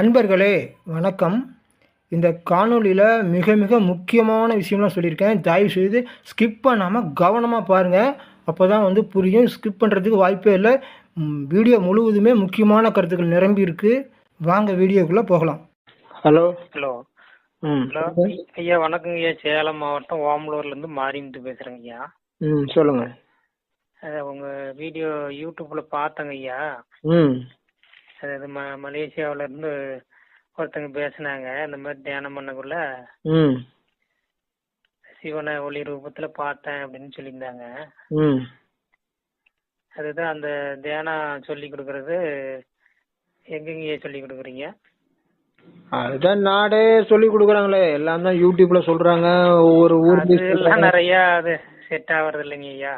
நண்பர்களே வணக்கம். இந்த காணொளியில் மிக மிக முக்கியமான விஷயம்லாம் சொல்லியிருக்கேன். தயவு செய்து ஸ்கிப் பண்ணாமல் கவனமாக பாருங்கள் அப்போ தான் வந்து புரியும். ஸ்கிப் பண்ணுறதுக்கு வாய்ப்பே இல்லை. வீடியோ முழுவதுமே முக்கியமான கருத்துக்கள் நிரம்பி இருக்கு. வாங்க வீடியோக்குள்ளே போகலாம். ஹலோ. ஹலோ. ம். ஹலோ. ஐயா வணக்கங்க ஐயா. சேலம் மாவட்டம் ஓமலூர்ல இருந்து மாரிமுத்து பேசுறேங்க ஐயா. ம் சொல்லுங்க. அது உங்க வீடியோ யூடியூப்ல பார்த்தேங்க ஐயா. ம். அதாவது ம மலேசியாவுல இருந்து ஒருத்தங்க பேசுனாங்க. இந்த மாதிரி தியானம் பண்ணக்குள்ள ம். சிவனை ஒளி ரூபத்துல பார்த்தேன் அப்படின்னு சொல்லியிருந்தாங்க. ம். அதுதான் அந்த தியானம் சொல்லி கொடுக்கறது. எங்கெங்க ஐயா சொல்லி கொடுக்குறீங்க? அதுதான் நாடே சொல்லி கொடுக்குறாங்களே. எல்லாம் தான் யூடியூப்ல சொல்றாங்க. ஒவ்வொரு ஊர் அது நிறைய அது செட் ஆவறது இல்லைங்க ஐயா.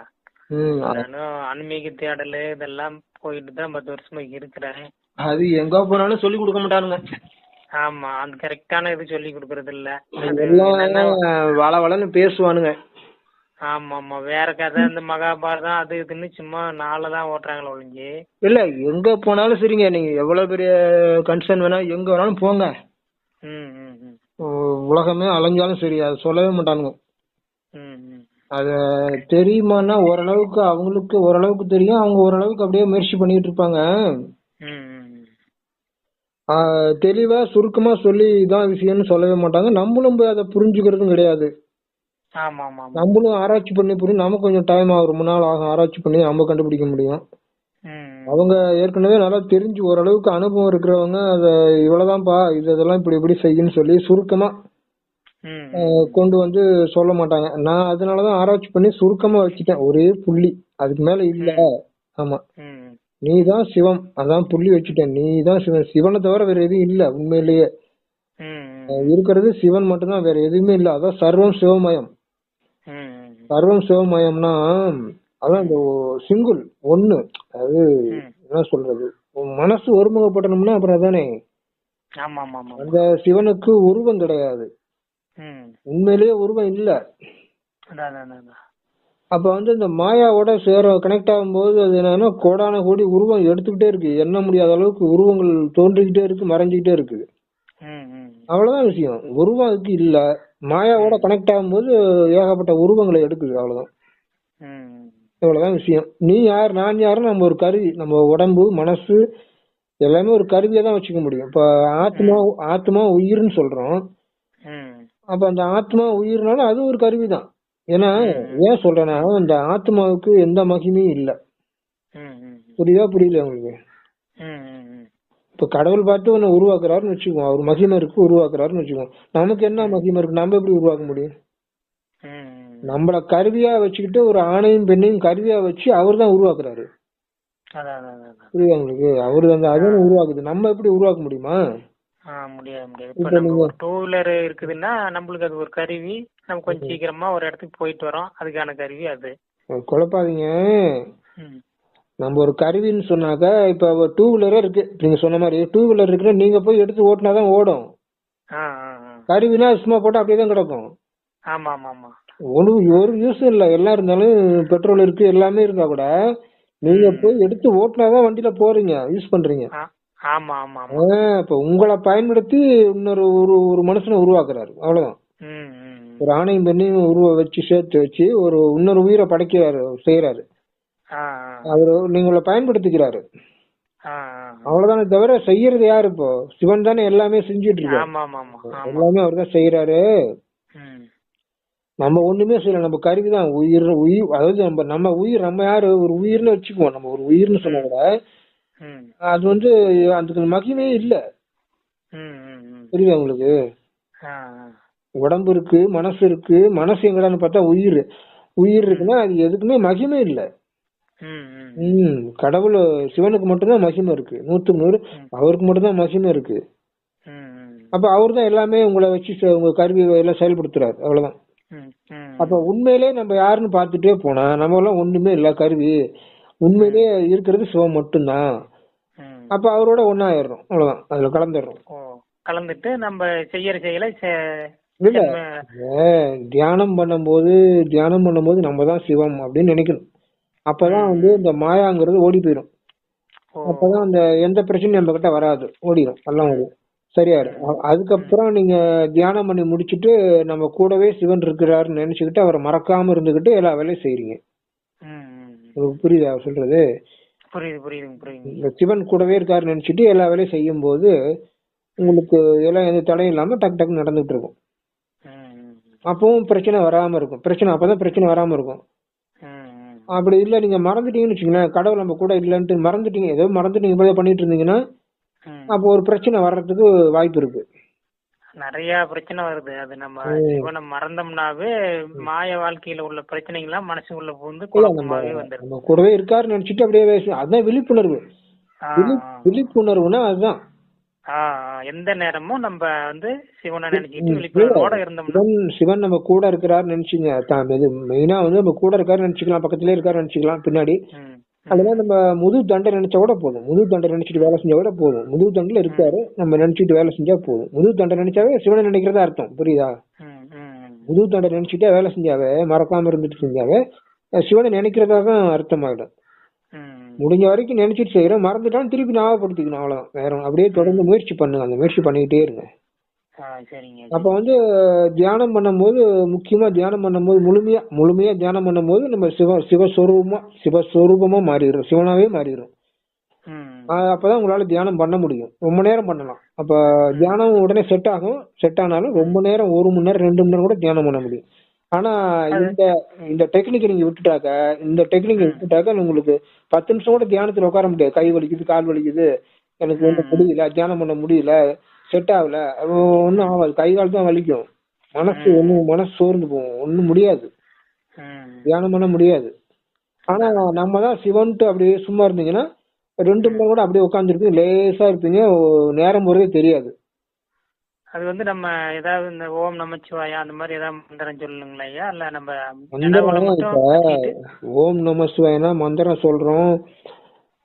நானும் ஆன்மீக தேடல் இதெல்லாம் போயிட்டு தான் பத்து வருஷமா இருக்கிறேன். அது எங்க போனாலும் சொல்லி கொடுக்க மாட்டானுங்க. ஆமா அந்த கரெக்டான இது சொல்லி கொடுக்கறது இல்ல எல்லாம் வள வளன்னு பேசுவானுங்க. ஆமா ஆமா வேற கதை இந்த மகாபாரதம் அது இதுன்னு சும்மா நாளை தான் ஓட்டுறாங்களே ஒழிஞ்சு. இல்ல எங்க போனாலும் சரிங்க. நீங்க எவ்வளவு பெரிய கன்சர்ன் வேணா எங்க வேணாலும் போங்க. உலகமே அலைஞ்சாலும் சரி அது சொல்லவே மாட்டானுங்க. அத தெரியுமான்னா ஓரளவுக்கு அவங்களுக்கு ஓரளவுக்கு தெரியும். அவங்க ஓரளவுக்கு அப்படியே முயற்சி பண்ணிட்டு இருப்பாங்க. தெளிவா சுருக்கமா சொல்லி இதான் விஷயம்னு சொல்லவே மாட்டாங்க. நம்மளும் போய் அதை புரிஞ்சுக்கிறதும் கிடையாது. நம்மளும் ஆராய்ச்சி பண்ணி புரியும் நமக்கு கொஞ்சம் டைம் ஆகும். ரொம்ப நாள் ஆகும் ஆராய்ச்சி பண்ணி நம்ம கண்டுபிடிக்க முடியும். அவங்க ஏற்கனவே நல்லா தெரிஞ்சு ஓரளவுக்கு அனுபவம் இருக்கிறவங்க அதை இவ்வளவுதான்ப்பா இது இதெல்லாம் இப்படி இப்படி செய்யுன்னு சொல்லி சுருக்கமா கொண்டு வந்து சொல்ல மாட்டாங்க. நான் அதனாலதான் ஆராய்ச்சி பண்ணி சுருக்கமா வச்சுட்டேன். ஒரே புள்ளி. அதுக்கு மேல இல்ல. ஆமா. நீ தான் சிவம். அதான் புள்ளி வச்சுட்டேன். நீ தான் சிவன். சிவனை தவிர வேற எதுவும் இல்ல உண்மையிலேயே. இருக்கிறது சிவன் மட்டும்தான் வேற எதுவுமே இல்ல. அதான் சர்வம் சிவமயம். சர்வம் சிவமயம்னா அதான் இந்த சிங்குல் ஒண்ணு. அது. என்ன சொல்றது? மனசு ஒருமுகப்படணும்னா அப்புறம் அதானே? அந்த சிவனுக்கு உருவம் கிடையாது. உண்மையிலேயே உருவம் இல்ல அதான் அதான் அதான், அதான் அப்ப வந்து இந்த மாயாவோட சேர கனெக்ட் ஆகும்போது அது என்னன்னா கோடான கோடி உருவம் எடுத்துக்கிட்டே இருக்கு. எண்ண முடியாத அளவுக்கு உருவங்கள் தோன்றிக்கிட்டே இருக்கு மறைஞ்சுக்கிட்டே இருக்கு. அவ்வளவுதான் விஷயம். உருவம் அதுக்கு இல்ல. மாயாவோட கனெக்ட் ஆகும்போது ஏகப்பட்ட உருவங்களை எடுக்குது அவ்வளவுதான். இவ்வளவுதான் விஷயம். நீ யார் நான் யாரு நம்ம ஒரு கருவி நம்ம உடம்பு மனசு எல்லாமே ஒரு கருவியை தான் வச்சுக்க முடியும். இப்ப ஆத்மா ஆத்மா உயிர்னு சொல்றோம். அப்ப அந்த ஆத்மா உயிர்னாலும் அது ஒரு கருவி தான் ஏன்னா ஏன் சொல்றேன்னா அந்த ஆத்மாவுக்கு எந்த மகிமையும் இல்ல. ம் ம் புரியுதா புரியல உங்களுக்கு? ம் ம் ம் இப்ப கடவுள் பார்த்து உன்னை உருவாக்குறாருன்னு வச்சுக்குவோம் அவர் மகிமை இருக்கு உருவாக்குறாருன்னு வச்சுக்குவோம் நமக்கு என்ன மகிமை இருக்கு? நம்ம எப்படி உருவாக்க முடியும்? ம் நம்மள கருவியா வச்சுக்கிட்டு ஒரு ஆணையும் பெண்ணையும் கருவியா வச்சு அவர் தான் உருவாக்குறாரு. அதான் அதான் அதான், அதான். புரியுதா உங்களுக்கு? அவரு அந்த அதுவும் உருவாக்குது. நம்ம எப்படி உருவாக்க முடியுமா? ஆ முடியாது முடியாது. இப்ப நம்ம ஒரு டூ வீலர் இருக்குதுன்னா நம்மளுக்கு அது ஒரு கருவி. நம்ம கொஞ்சம் சீக்கிரமா ஒரு இடத்துக்கு போயிட்டு வரோம். அதுக்கான கருவி அது. குழப்பாதீங்க. நம்ம ஒரு கருவின்னு சொன்னாக்க இப்ப டூ வீலரே இருக்கு. நீங்க சொன்ன மாதிரி டூ வீலர் இருக்குன்னா நீங்க போய் எடுத்து ஓட்டினாதான் ஓடும். கருவினா சும்மா போட்டா அப்படியே தான் கிடக்கும். ஆமா ஆமா ஆமா ஒரு ஒரு யூஸும் இல்ல. எல்லாம் இருந்தாலும் பெட்ரோல் இருக்கு எல்லாமே இருந்தா கூட நீங்க போய் எடுத்து ஓட்டினாதான் வண்டியில போறீங்க யூஸ் பண்றீங்க. ஆமா ஆமா இப்ப உங்களை பயன்படுத்தி இன்னொரு ஒரு ஒரு மனுஷனை உருவாக்குறாரு. அவ்வளவுதான். ஒரு ஆணையும் பெண்ணையும் உருவ வச்சு சேர்த்து வச்சு ஒரு இன்னொரு உயிரை படைக்கிறாரு செய்யறாரு. அவரு நீங்களை பயன்படுத்திக்கிறாரு. அவ்வளவுதானே தவிர செய்யறது யாரு இப்போ? சிவன் தானே எல்லாமே செஞ்சுட்டு இருக்காரு எல்லாமே அவர் தான் செய்யறாரு. நம்ம ஒண்ணுமே செய்யல நம்ம கருவி தான். உயிர் உயிர் அதாவது நம்ம நம்ம உயிர் நம்ம யாரு? ஒரு உயிர்னு வச்சுக்குவோம். நம்ம ஒரு உயிர்னு சொன்னா கூட அது வந்து அதுக்கு மகிமையே இல்ல. புரியுதா உங்களுக்கு. உடம்பு இருக்கு மனசு இருக்கு மனசு எங்கடான்னு பார்த்தா உயிர். உயிர் இருக்குன்னா அது எதுக்குமே மகிமை இல்ல. ம் ம். ம் கடவுள் சிவனுக்கு மட்டும்தான் மகிமை இருக்கு. நூத்துக்கு நூறு அவருக்கு மட்டும்தான் மகிமை இருக்கு. அப்ப அவர் தான் எல்லாமே உங்களை வச்சு உங்க கருவி எல்லாம் செயல்படுத்துறாரு. அவ்வளவுதான். அப்ப உண்மையிலே நம்ம யாருன்னு பார்த்துட்டே போனா நம்ம எல்லாம் ஒண்ணுமே இல்ல கருவி. உண்மையிலே இருக்கிறது சிவம் மட்டும்தான். அப்ப அவரோட ஒன்னாயிடுறோம் அவ்வளவுதான். அதுல கலந்துடுறோம் கலந்துட்டு நம்ம செய்யற செயலை தியானம் பண்ணும்போது தியானம் பண்ணும்போது நம்ம தான் சிவம் அப்படின்னு நினைக்கணும். அப்பதான் வந்து இந்த மாயாங்கிறது ஓடி போயிடும் அப்பதான் அந்த எந்த பிரச்சனையும் நம்ம கிட்ட வராது. ஓடிடும் எல்லாம் ஓடும் சரியாயிடும் அதுக்கப்புறம் நீங்க தியானம் பண்ணி முடிச்சிட்டு நம்ம கூடவே சிவன் இருக்கிறாருன்னு நினைச்சுக்கிட்டு அவரை மறக்காம இருந்துகிட்டு எல்லா வேலையும். உங்களுக்கு புரியுதா அவர் சொல்றது? புரியுது சிவன் கூடவே இருக்காருன்னு நினைச்சிட்டு எல்லா வேலையும் செய்யும் போது உங்களுக்கு எல்லாம் எந்த தடையும் இல்லாம டக்கு டக்கு நடந்துட்டு இருக்கும். அப்பவும் பிரச்சனை வராம இருக்கும். பிரச்சனை அப்பதான் பிரச்சனை வராம இருக்கும். அப்படி இல்ல நீங்க மறந்துட்டீங்கன்னு வச்சுங்களேன் கடவுள் நம்ம கூட இல்லைன்ட்டு மறந்துட்டீங்க. ஏதோ மறந்துட்டு நீங்க இப்படியே பண்ணிட்டு இருந்தீங்கன்னா. அப்போ ஒரு பிரச்சனை வர்றதுக்கு வாய்ப்பு இருக்கு. நிறைய பிரச்சனை வருது. அது நம்ம சிவனை மறந்தோம்னாவே மாய வாழ்க்கையில உள்ள பிரச்சனைகள்லாம் மனசுக்குள்ள புகுந்து குழப்பமாவே வந்துருது. கூடவே இருக்காருன்னு நினைச்சிட்டு அப்படியே அதான் விழிப்புணர்வு. விழிப்புணர்வுனா அதுதான். எந்த நேரமும் நம்ம வந்து சிவனை நினைச்சிட்டு விழிப்புணர்வோட இருந்தோம்னா சிவன் நம்ம கூட இருக்கிறாருன்னு நினைச்சுங்க. தான் இது மெயினா வந்து நம்ம கூட இருக்காருன்னு நினைச்சுக்கலாம் பக்கத்திலே இருக்காருன்னு நினைச்சுக்கலாம் பின்னாடி. அதெல்லாம் நம்ம முது தண்டை நினைச்சா கூட போதும். முது தண்டை நினைச்சிட்டு வேலை செஞ்சா கூட போதும். முது தண்டில் இருக்காரு நம்ம நினைச்சிட்டு வேலை செஞ்சா போதும். முது தண்டை நினைச்சாவே சிவனை நினைக்கிறதா அர்த்தம். புரியுதா. முது தண்டை நினைச்சிட்டே வேலை செஞ்சாவே மறக்காம இருந்துட்டு செஞ்சாவே சிவனை நினைக்கிறதா தான் அர்த்தமாயிடும். முடிஞ்ச வரைக்கும் நினைச்சிட்டு செய்யறோம் மறந்துட்டாலும் திருப்பி ஞாபகப்படுத்திக்கணும். அவ்வளவுதான். வேற. அப்படியே தொடர்ந்து முயற்சி பண்ணுங்க அந்த முயற்சி பண்ணிக்கிட்டே இருங்க. அப்ப வந்து தியானம் பண்ணும்போது முக்கியமா தியானம் பண்ணும்போது முழுமையா முழுமையா தியானம் பண்ணும்போது நம்ம சிவ சிவஸ்வரூபமா சிவஸ்வரூபமா மாறிடுறோம். சிவனாவே மாறிடுறோம். ம், ஆஹ் அப்பதான் உங்களால தியானம் பண்ண முடியும். ரொம்ப நேரம் பண்ணலாம். அப்ப தியானம் உடனே செட் ஆகும். செட் ஆனாலும் ரொம்ப நேரம் ஒரு மணி நேரம் ரெண்டு மணி நேரம் கூட தியானம் பண்ண முடியும். ஆனா இந்த இந்த டெக்னிக் நீங்க விட்டுட்டாக்க இந்த டெக்னிக் விட்டுட்டாக்க உங்களுக்கு பத்து நிமிஷம் கூட தியானத்துல உட்கார முடியாது. கை வலிக்குது கால் வலிக்குது. எனக்கு ஒன்றும் முடியல தியானம் பண்ண முடியல செட் ஆகல. ஒன்றும் ஆகாது. கை கால் தான் வலிக்கும். மனசு ஒன்றும் மனசு சோர்ந்து போகும். ஒன்றும் முடியாது. தியானம் பண்ண முடியாது. ஆனா நம்ம தான் சிவன்ட்டு அப்படியே சும்மா இருந்தீங்கன்னா ரெண்டு மணி கூட அப்படியே உட்காந்துருப்பீங்க லேசா இருப்பீங்க. நேரம் போறதே தெரியாது. அது வந்து நம்ம ஏதாவது இந்த ஓம் நமச்சிவாயா அந்த மாதிரி ஏதாவது மந்திரம் சொல்லுங்களா ஐயா. இல்ல நம்ம ஓம் நம சிவாயனா மந்திரம் சொல்றோம்.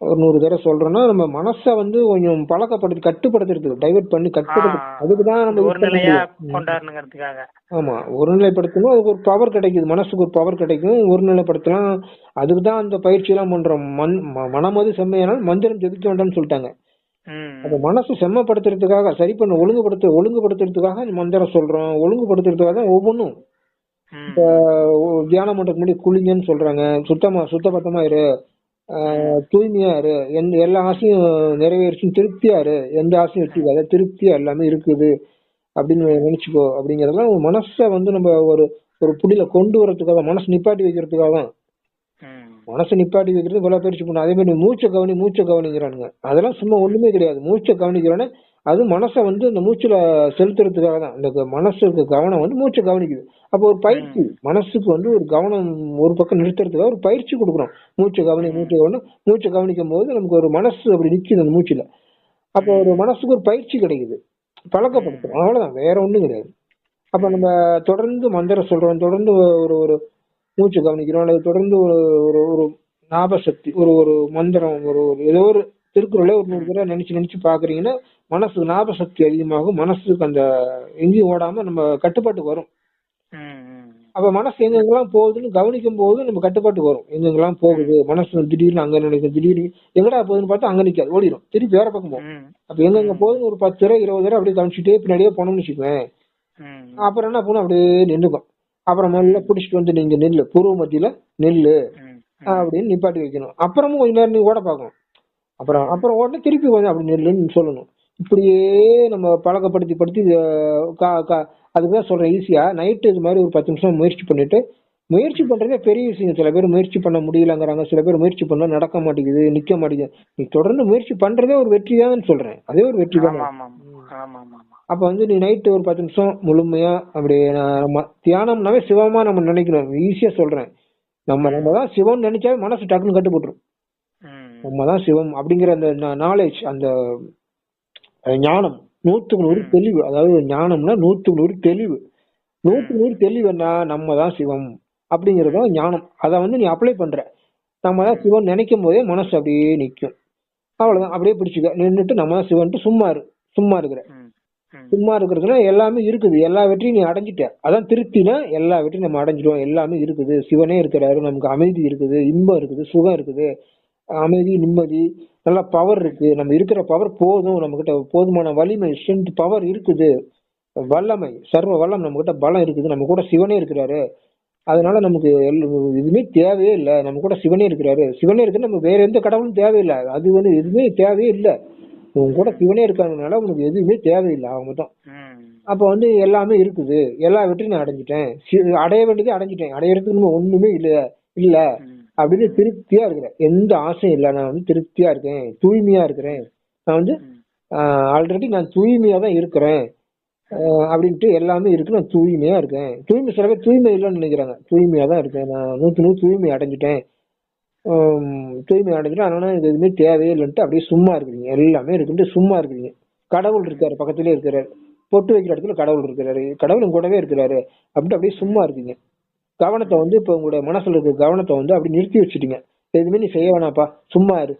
ஒரு நூறு தடவை சொல்றோம்னா நம்ம மனசை வந்து கொஞ்சம் பழக்கப்படுத்தி கட்டுப்படுத்துறதுக்கு டைவர்ட் பண்ணி கட்டுப்படுத்து. அதுக்கு தான் நம்ம ஒரு நிலையா. கொண்டாடணுங்கிறதுக்காக. ஆமா ஒருநிலைப்படுத்தணும் அதுக்கு ஒரு பவர் கிடைக்குது மனசுக்கு ஒரு பவர் கிடைக்கும் ஒருநிலைப்படுத்தலாம். அதுக்கு தான் அந்த பயிற்சி எல்லாம் பண்றோம். மண் மனமது செம்மையானால் மந்திரம் ஜெபிக்க வேண்டாம்னு சொல்லிட்டாங்க. அந்த மனசு செம்மப்படுத்துறதுக்காக சரி பண்ண ஒழுங்குபடுத்த ஒழுங்குபடுத்துறதுக்காக மந்திரம் சொல்றோம். ஒழுங்குபடுத்துறதுக்காக தான் ஒவ்வொன்றும் இப்ப தியானம் பண்றதுக்கு முன்னாடி குளிங்கன்னு சொல்றாங்க. சுத்தமா சுத்தபத்தமா இரு. தூய்மையா இரு. எந்த எல்லா ஆசையும் நிறைவேறிச்சும் திருப்தியா இரு. எந்த ஆசையும் வச்சுக்காத திருப்தியா எல்லாமே இருக்குது. அப்படின்னு நினைச்சுக்கோ. அப்படிங்கறதெல்லாம் மனசை வந்து நம்ம ஒரு ஒரு புடியில கொண்டு வரதுக்காக மனசு நிப்பாட்டி வைக்கிறதுக்காக தான் மனசை நிப்பாட்டி வைக்கிறது பல பயிற்சி பண்ணும் அதே மாதிரி மூச்சை கவனி மூச்சை கவனிக்கிறானுங்க. அதெல்லாம் சும்மா ஒண்ணுமே கிடையாது மூச்சை கவனிக்கிறோன்னே அது மனசை வந்து இந்த மூச்சுல செலுத்துறதுக்காக தான். இந்த மனசுக்கு கவனம் வந்து மூச்சை கவனிக்குது. அப்போ ஒரு பயிற்சி மனசுக்கு வந்து ஒரு கவனம் ஒரு பக்கம் நிறுத்துறதுக்காக ஒரு பயிற்சி கொடுக்குறோம் மூச்சை கவனி மூச்சை கவனம் மூச்சை கவனிக்கும் போது நமக்கு ஒரு மனசு அப்படி நிக்குது அந்த மூச்சுல. அப்போ ஒரு மனசுக்கு ஒரு பயிற்சி கிடைக்குது. பழக்கப்படுத்துறோம். அவ்வளவுதான் வேற ஒண்ணும் கிடையாது. அப்ப நம்ம தொடர்ந்து மந்திரம் சொல்றோம். தொடர்ந்து ஒரு ஒரு மூச்சு கவனிக்கிறோம். அல்லது தொடர்ந்து ஒரு ஒரு ஒரு ஞாபக சக்தி ஒரு ஒரு மந்திரம் ஒரு ஒரு ஏதோ ஒரு திருக்குறளே ஒரு நூறு தடவை நினைச்சு நினைச்சு பாக்குறீங்கன்னா மனசுக்கு ஞாபக சக்தி அதிகமாகும். மனசுக்கு அந்த எங்கேயும் ஓடாம நம்ம கட்டுப்பாட்டுக்கு வரும். அப்ப மனசு எங்கெங்கெல்லாம் போகுதுன்னு கவனிக்கும் போது நம்ம கட்டுப்பாட்டுக்கு வரும். எங்கெங்கெல்லாம் போகுது? மனசு திடீர்னு அங்க நினைக்கும் திடீர்னு எங்கடா போகுதுன்னு பார்த்தா அங்க நிக்காது ஓடிடும் திருப்பி வேற பக்கம் போகும். அப்ப எங்கெங்க போகுதுன்னு ஒரு பத்து தடவை இருபது தடவை அப்படியே கவனிச்சுட்டே பின்னாடியே போனோம்னு வச்சுக்குவேன் அப்புறம் என்ன பண்ணும் அப்படியே நின்னுக்கும் அப்புறம் முதல்ல புடிச்சிட்டு வந்து நீங்க நெல்லு பூர்வ மத்தியில நெல்லு அப்படின்னு நிப்பாட்டி வைக்கணும். அப்புறமும் கொஞ்ச நேரம் நீ ஓட பார்க்கணும். அப்புறம் அப்புறம் உடனே திருப்பி கொஞ்சம் அப்படி நெல்லுன்னு சொல்லணும். இப்படியே நம்ம பழக்கப்படுத்தி படுத்தி அஹ், கா- கா- அதுக்குதான் சொல்றேன் ஈஸியா நைட்டு இது மாதிரி ஒரு பத்து நிமிஷம் முயற்சி பண்ணிட்டு முயற்சி பண்றதே பெரிய விஷயம் சில பேர் முயற்சி பண்ண முடியலங்கிறாங்க. சில பேர் முயற்சி பண்ணா நடக்க மாட்டேங்குது நிக்க மாட்டேங்குது. நீ தொடர்ந்து முயற்சி பண்றதே ஒரு வெற்றி தான் சொல்றேன். அதே ஒரு வெற்றி தான். அப்ப வந்து நீ நைட்டு ஒரு பத்து நிமிஷம் முழுமையா அப்படி நான் நம்ம தியானம்னாவே சிவமா நம்ம நினைக்கணும். ஈஸியா சொல்றேன். நம்ம நம்ம தான் சிவம் நினைச்சாவே மனசு டக்குன்னு கட்டுப்பட்டுரும் நம்ம தான் சிவம் அப்படிங்கிற அந்த நாலேஜ் அந்த ஞானம். நூத்துக்கு நூறு தெளிவு. அதாவது ஞானம்னா நூத்துக்கு நூறு தெளிவு. நூத்துக்கு நூறு தெளிவுன்னா நம்ம தான் சிவம் அப்படிங்கறது தான் ஞானம். அதை வந்து நீ அப்ளை பண்ற. நம்ம தான் சிவன் நினைக்கும் போதே மனசு அப்படியே நிக்கும். அவ்வளவுதான். அப்படியே பிடிச்சிக்க. நின்னுட்டு நம்ம தான் சிவன்ட்டு சும்மா இரு. சும்மா இருக்கிற. சும்மா இருக்கிறதுனா எல்லாமே இருக்குது. எல்லா வெற்றியும் நீ அடைஞ்சிட்ட. அதான் திருப்தினா எல்லா வெற்றியும் நம்ம அடைஞ்சிட்டோம் எல்லாமே இருக்குது. சிவனே இருக்கிறாரு. நமக்கு அமைதி இருக்குது. இன்பம் இருக்குது. சுகம் இருக்குது. அமைதி நிம்மதி நல்ல பவர் இருக்கு. நம்ம இருக்கிற பவர் போதும் நம்ம கிட்ட போதுமான வலிமை ஸ்ட்ரென்த் பவர் இருக்குது. வல்லமை சர்வ வல்லம் நம்ம கிட்ட பலம் இருக்குது. நம்ம கூட சிவனே இருக்கிறாரு. அதனால நமக்கு எதுவுமே தேவையே இல்லை. நம்ம கூட சிவனே இருக்கிறாரு. சிவனே இருக்கு நம்ம வேற எந்த கடவுளும் தேவையில்லை. அது வந்து எதுவுமே தேவையே இல்லை. உன் கூட சிவனே இருக்காங்கனால உனக்கு எதுவுமே தேவையில்லை அவங்க மட்டும். அப்போ வந்து எல்லாமே இருக்குது. எல்லா வெற்றியும் நான் அடைஞ்சிட்டேன். அடைய வேண்டியதே அடைஞ்சிட்டேன். அடையறதுக்கு நம்ம ஒண்ணுமே இல்ல இல்ல அப்படின்னு திருப்தியா இருக்கிறேன். எந்த ஆசையும் இல்லை. நான் வந்து திருப்தியா இருக்கேன். தூய்மையா இருக்கிறேன். நான் வந்து ஆல்ரெடி நான் தூய்மையா தான் இருக்கிறேன். அப்படின்ட்டு எல்லாமே இருக்கு. நான் தூய்மையா இருக்கேன். தூய்மை சில பேர் தூய்மை இல்லைன்னு நினைக்கிறாங்க. தூய்மையா தான் இருக்கேன். நான் நூத்தி நூறு தூய்மை அடைஞ்சிட்டேன். தூய்மை அடைஞ்சிடும் அதனால எனக்கு எதுவுமே தேவையே இல்லைன்ட்டு அப்படியே சும்மா இருக்கிறீங்க. எல்லாமே இருக்குன்ட்டு சும்மா இருக்கிறீங்க. கடவுள் இருக்காரு பக்கத்துலேயே இருக்கிறாரு. பொட்டு வைக்கிற இடத்துல கடவுள் இருக்கிறாரு. கடவுளும் கூடவே இருக்கிறாரு. அப்படின்ட்டு அப்படியே சும்மா இருக்கீங்க. கவனத்தை வந்து இப்போ உங்களுடைய மனசுல இருக்க கவனத்தை வந்து அப்படி நிறுத்தி வச்சுட்டீங்க. எதுவுமே நீ செய்ய வேணாப்பா சும்மா இரு.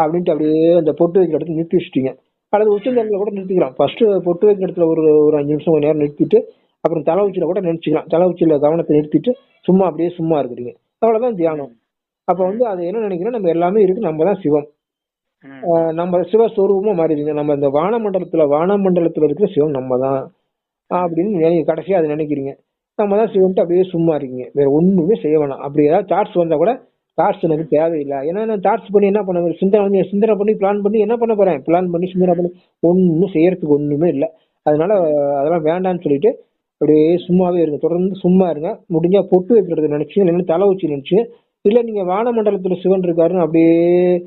அப்படின்ட்டு அப்படியே அந்த பொட்டு வைக்கிற இடத்துல நிறுத்தி வச்சுட்டீங்க. அல்லது உச்சந்தலையில கூட நிறுத்திக்கலாம். ஃபர்ஸ்ட் பொட்டு வைக்கிற இடத்துல ஒரு ஒரு அஞ்சு நிமிஷம் கொஞ்ச நேரம் நிறுத்திட்டு அப்புறம் தலை உச்சியில கூட நினைச்சுக்கலாம். தலை உச்சியில கவனத்தை நிறுத்திட்டு சும்மா அப்படியே சும்மா இருக்கிறீங்க. அவ்வளவுதான் தியானம். அப்ப வந்து அது என்ன நினைக்கிறோம்? நம்ம எல்லாமே இருக்கு நம்ம தான் சிவம். நம்ம சிவஸ்வரூபமா மாறிடுங்க நம்ம இந்த வானமண்டலத்துல வானமண்டலத்துல இருக்கிற சிவம் நம்ம தான். அப்படின்னு கடைசியா அதை நினைக்கிறீங்க. நம்ம தான் சிவன்ட்டு அப்படியே சும்மா இருக்கீங்க. வேற ஒண்ணுமே செய்ய வேணாம். அப்படி ஏதாவது தாட்ஸ் வந்தா கூட தாட்ஸ் எனக்கு தேவையில்லை. ஏன்னா நான் தாட்ஸ் பண்ணி என்ன பண்ண சிந்தனை வந்து சிந்தனை பண்ணி பிளான் பண்ணி என்ன பண்ண போறேன்? பிளான் பண்ணி சிந்தனை பண்ணி ஒன்றும் செய்யறதுக்கு ஒண்ணுமே இல்லை. அதனால அதெல்லாம் வேண்டாம்னு சொல்லிட்டு அப்படியே சும்மாவே இருங்க. தொடர்ந்து சும்மா இருங்க. முடிஞ்சா பொட்டு வைக்கிறது நினைச்சு இல்லைன்னா தலை வச்சு நினைச்சு இல்லை நீங்கள் வானமண்டலத்தில் சிவன் இருக்காருன்னு அப்படியே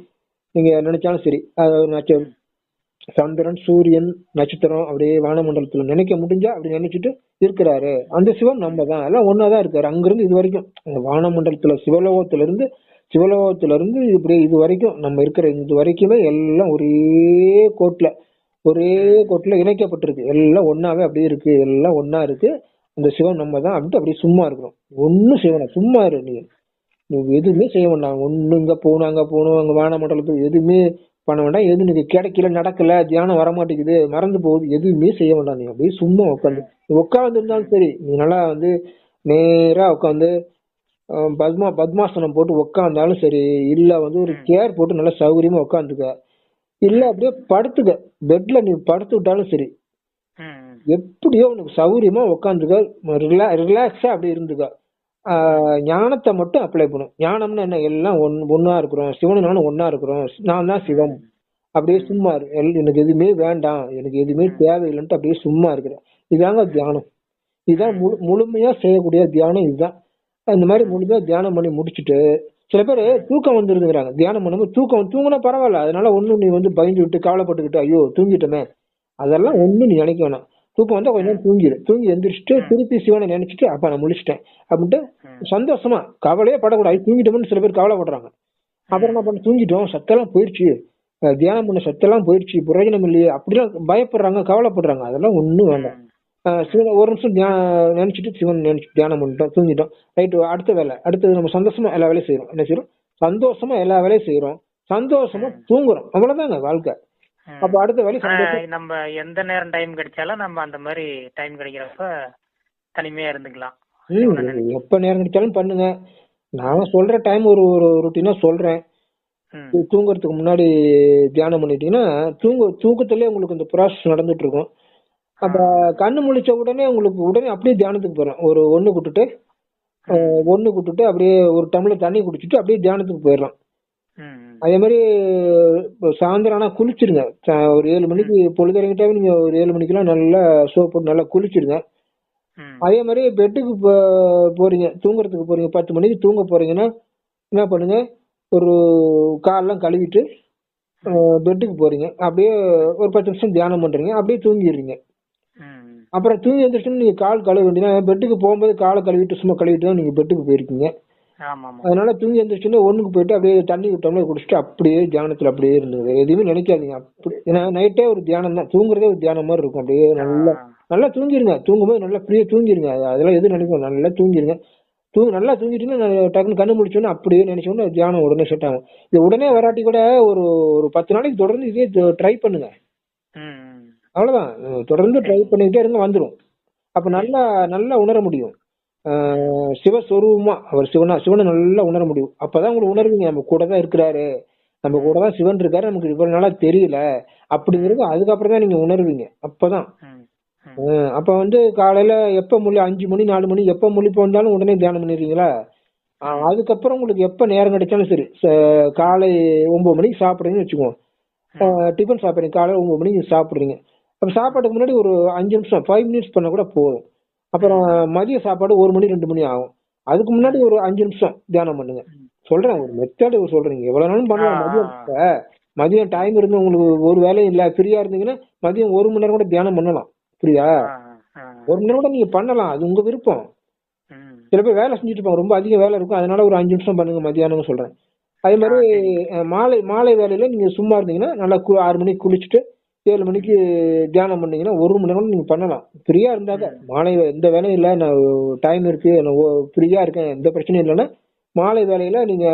நீங்கள் நினைச்சாலும் சரி. அது நட்ச- சந்திரன் சூரியன் நட்சத்திரம் அப்படியே வானமண்டலத்தில் நினைக்க முடிஞ்சா அப்படி நினைச்சிட்டு இருக்கிறாரு. அந்த சிவன் நம்ம தான். எல்லாம் ஒன்னாதான் இருக்காரு. அங்கிருந்து இது வரைக்கும் அந்த வானமண்டலத்தில் சிவலோகத்திலிருந்து சிவலோகத்திலிருந்து சிவலோகத்துல இப்படி இது வரைக்கும் நம்ம இருக்கிற இது வரைக்குமே எல்லாம் ஒரே கோட்டில் ஒரே கோட்டில் இணைக்கப்பட்டிருக்கு. எல்லாம் ஒன்றாவே அப்படியே இருக்கு. எல்லாம் ஒன்றா இருக்கு. அந்த சிவன் நம்ம தான் அப்படின்ட்டு அப்படியே சும்மா இருக்கிறோம். ஒன்றும் சிவனை சும்மா இரு நீ. எதுவுமே செய்ய வேண்டாம். ஒண்ணு இங்க போகணும் அங்க போகணும் அங்க வானமண்டலத்துக்கு எதுவுமே பண்ண வேண்டாம். எது நீங்க கிடைக்கல நடக்கல தியானம் வர மாட்டேங்குது மறந்து போகுது எதுவுமே செய்ய வேண்டாம். நீ அப்படியே சும்மா உட்காந்து நீ உட்காந்து இருந்தாலும் சரி நீ நல்லா வந்து நேரா உட்காந்து பத்மா பத்மாசனம் போட்டு உட்காந்தாலும் சரி இல்ல வந்து ஒரு சேர் போட்டு நல்லா சௌகரியமா உட்காந்துக்க இல்ல அப்படியே படுத்துக்க. பெட்ல நீ படுத்து விட்டாலும் சரி. எப்படியோ உனக்கு சௌகரியமா உட்காந்துக்க ரிலா ரிலாக்ஸா அப்படி இருந்துக்க. ஞானத்தை மட்டும் அப்ளை பண்ணும் ஞானம்னு என்ன? எல்லாம் ஒன் ஒன்னா இருக்கிறோம். சிவனும் நானும் ஒன்னா இருக்கிறோம். நான் தான் சிவம். அப்படியே சும்மா இரு. எனக்கு எதுவுமே வேண்டாம். எனக்கு எதுவுமே தேவையில்லைன்ட்டு அப்படியே சும்மா இருக்கிறேன். இதாங்க தியானம். இதுதான் முழு முழுமையா செய்யக்கூடிய தியானம் இதுதான். இந்த மாதிரி முழுமையா தியானம் பண்ணி முடிச்சுட்டு சில பேர் தூக்கம் வந்துருதுங்கிறாங்க. தியானம் பண்ணும்போது தூக்கம் தூங்கினா பரவாயில்ல. அதனால ஒண்ணும் நீ வந்து பயந்து விட்டு கவலைப்பட்டுக்கிட்டு ஐயோ தூங்கிட்டோமே. அதெல்லாம் ஒண்ணும் நீ நினைக்க வேணாம். தூக்கம் வந்தா கொஞ்ச நேரம் தூங்கிடு தூங்கி எந்திரிச்சிட்டு திருப்பி சிவனை நினைச்சிட்டு அப்ப நான் முழிச்சிட்டேன். அப்படின்ட்டு சந்தோஷமா கவலையே படக்கூடாது. தூங்கிட்டோம்னு சில பேர் கவலைப்படுறாங்க. அப்புறம் என்ன பண்ண தூங்கிட்டோம். சத்தெல்லாம் போயிடுச்சு தியானம் பண்ண சத்தெல்லாம் போயிடுச்சு பிரயோஜனம் இல்லையே. அப்படிலாம் பயப்படுறாங்க கவலைப்படுறாங்க. அதெல்லாம் ஒண்ணும் வேண்டாம். சிவனை ஒரு நிமிஷம் தியானம் நினைச்சிட்டு சிவன் நினைச்சு தியானம் பண்ணிட்டோம் தூங்கிட்டோம். ரைட்டு அடுத்த வேலை. அடுத்தது நம்ம சந்தோஷமா எல்லா வேலையும் செய்யறோம் என்ன செய்யறோம் சந்தோஷமா எல்லா வேலையும் செய்யறோம் சந்தோஷமா தூங்குறோம். அவ்வளவுதாங்க வாழ்க்கை. அப்ப அடுத்த வேலை நம்ம எந்த நேரம் டைம் கிடைச்சாலும் நம்ம அந்த மாதிரி டைம் கிடைக்கிறப்ப தனிமையா இருந்துக்கலாம். எப்ப நேரம் கிடைச்சாலும் பண்ணுங்க. நான் சொல்ற டைம் ஒரு ஒரு ருட்டீனா சொல்றேன். தூங்குறதுக்கு முன்னாடி தியானம் பண்ணிட்டீங்கன்னா தூங்க தூக்கத்திலே உங்களுக்கு இந்த ப்ராசஸ் நடந்துட்டு இருக்கும். அப்ப கண்ணு முழிச்ச உடனே உங்களுக்கு உடனே அப்படியே தியானத்துக்கு போயிடும் ஒரு ஒண்ணு விட்டுட்டு ஒண்ணு விட்டுட்டு அப்படியே ஒரு டம்ளர் தண்ணி குடிச்சிட்டு அப்படியே தியானத்துக்கு போயிடலாம் அதே மாதிரி சாயந்தரம் ஆனா குளிச்சிருங்க ஒரு ஏழு மணிக்கு பொழுதுறங்கிட்டாவே நீங்க ஒரு ஏழு மணிக்கெல்லாம் நல்லா சோப் போட்டு நல்லா குளிச்சிடுங்க. ம். அதே மாதிரி பெட்டுக்கு போறீங்க தூங்குறதுக்கு போறீங்க பத்து மணிக்கு தூங்க போறீங்கன்னா என்ன பண்ணுங்க ஒரு காலெல்லாம் கழுவிட்டு பெட்டுக்கு போறீங்க. அப்படியே ஒரு பத்து நிமிஷம் தியானம் பண்றீங்க அப்படியே தூங்கிடுறீங்க. அப்புறம் தூங்கி எழுந்திரிச்சு நீங்க கால் கழுவ வேண்டியது பெட்டுக்கு போகும்போது காலை கழுவிட்டு சும்மா கழுவிட்டு தான் நீங்க பெட்டுக்கு போயிருக்கீங்க. அதனால தூங்கி எழுந்திரிச்சுன்னா ஒண்ணுக்கு போயிட்டு அப்படியே தண்ணி விட்டோம்னா குடிச்சிட்டு அப்படியே தியானத்துல அப்படியே இருந்தது. எதுவுமே நினைக்காதீங்க. அப்படி ஏன்னா நைட்டே ஒரு தியானம் தான். தூங்குறதே ஒரு தியானம் மாதிரி இருக்கும். அப்படியே நல்லா நல்லா தூங்கிருங்க. தூங்கும்போது நல்லா ஃப்ரீயா தூங்கிருங்க. அது- அதெல்லாம் எதுவும் நினைக்கும்? நல்லா தூங்கிருங்க. தூங்க நல்லா தூங்கிட்டீங்கன்னா நான் டக்குனு கண்ணு முடிச்சோன்னா அப்படியே நினைச்சோன்னா தியானம் உடனே செட் ஆகும். இது உடனே வராட்டி கூட ஒரு ஒரு பத்து நாளைக்கு தொடர்ந்து இதே ட்ரை பண்ணுங்க. அவ்வளவுதான். தொடர்ந்து ட்ரை பண்ணிக்கிட்டே இருந்தா வந்துடும் அப்ப நல்லா நல்லா உணர முடியும். சிவஸ்வரூபமா அவர் சிவனா சிவனை நல்லா உணர முடியும். அப்பதான் உங்களுக்கு உணர்வீங்க நம்ம கூட தான் இருக்கிறாரு. நம்ம கூட தான் சிவன் இருக்காரு. நமக்கு இவ்வளவு நாளா தெரியல. அப்படிங்கிறது அதுக்கப்புறம் தான் நீங்க உணர்வீங்க. அப்பதான். அப்ப வந்து காலையில எப்ப முழி அஞ்சு மணி நாலு மணி எப்ப முழிப்பு வந்தாலும் உடனே தியானம் பண்ணிடுறீங்களா அதுக்கப்புறம் உங்களுக்கு எப்ப நேரம் கிடைச்சாலும் சரி காலை ஒன்பது மணிக்கு சாப்பிடுறீங்கன்னு வச்சுக்கோங்க. டிஃபன் சாப்பிடுறீங்க. காலையில ஒன்பது மணிக்கு சாப்பிடுறீங்க. அப்ப சாப்பாட்டுக்கு முன்னாடி ஒரு அஞ்சு நிமிஷம் ஃபைவ் மினிட்ஸ் பண்ண கூட போதும். அப்புறம் மதிய சாப்பாடு ஒரு மணி ரெண்டு மணி ஆகும். அதுக்கு முன்னாடி ஒரு அஞ்சு நிமிஷம் தியானம் பண்ணுங்க. சொல்றேன் ஒரு மெத்தட் சொல்றீங்க. எவ்வளவு நாளும் பண்ணலாம். மதியம் மதியம் டைம் இருந்து உங்களுக்கு ஒரு வேலையும் இல்ல ஃப்ரீயா இருந்தீங்கன்னா மதியம் ஒரு மணி நேரம் கூட தியானம் பண்ணலாம். ஆ ஒரு மணி நேரம் கூட நீங்க பண்ணலாம். அது உங்க விருப்பம். சில பேர் வேலை செஞ்சுட்டு இருப்பாங்க. ரொம்ப அதிக வேலை இருக்கும். அதனால ஒரு அஞ்சு நிமிஷம் பண்ணுங்க மதியானம் சொல்றேன். அதே மாதிரி மாலை மாலை வேலையில நீங்க சும்மா இருந்தீங்கன்னா நல்லா ஆறு மணிக்கு குளிச்சுட்டு ஏழு மணிக்கு தியானம் பண்ணீங்கன்னா ஒரு மணி நேரம் நீங்க பண்ணலாம். ஃப்ரீயா இருந்தாக்க மாலை எந்த வேலையும் இல்லை. நான் டைம் இருக்கு. நான் ஃப்ரீயா இருக்கேன். எந்த பிரச்சனையும் இல்லைன்னா மாலை வேலையில நீங்க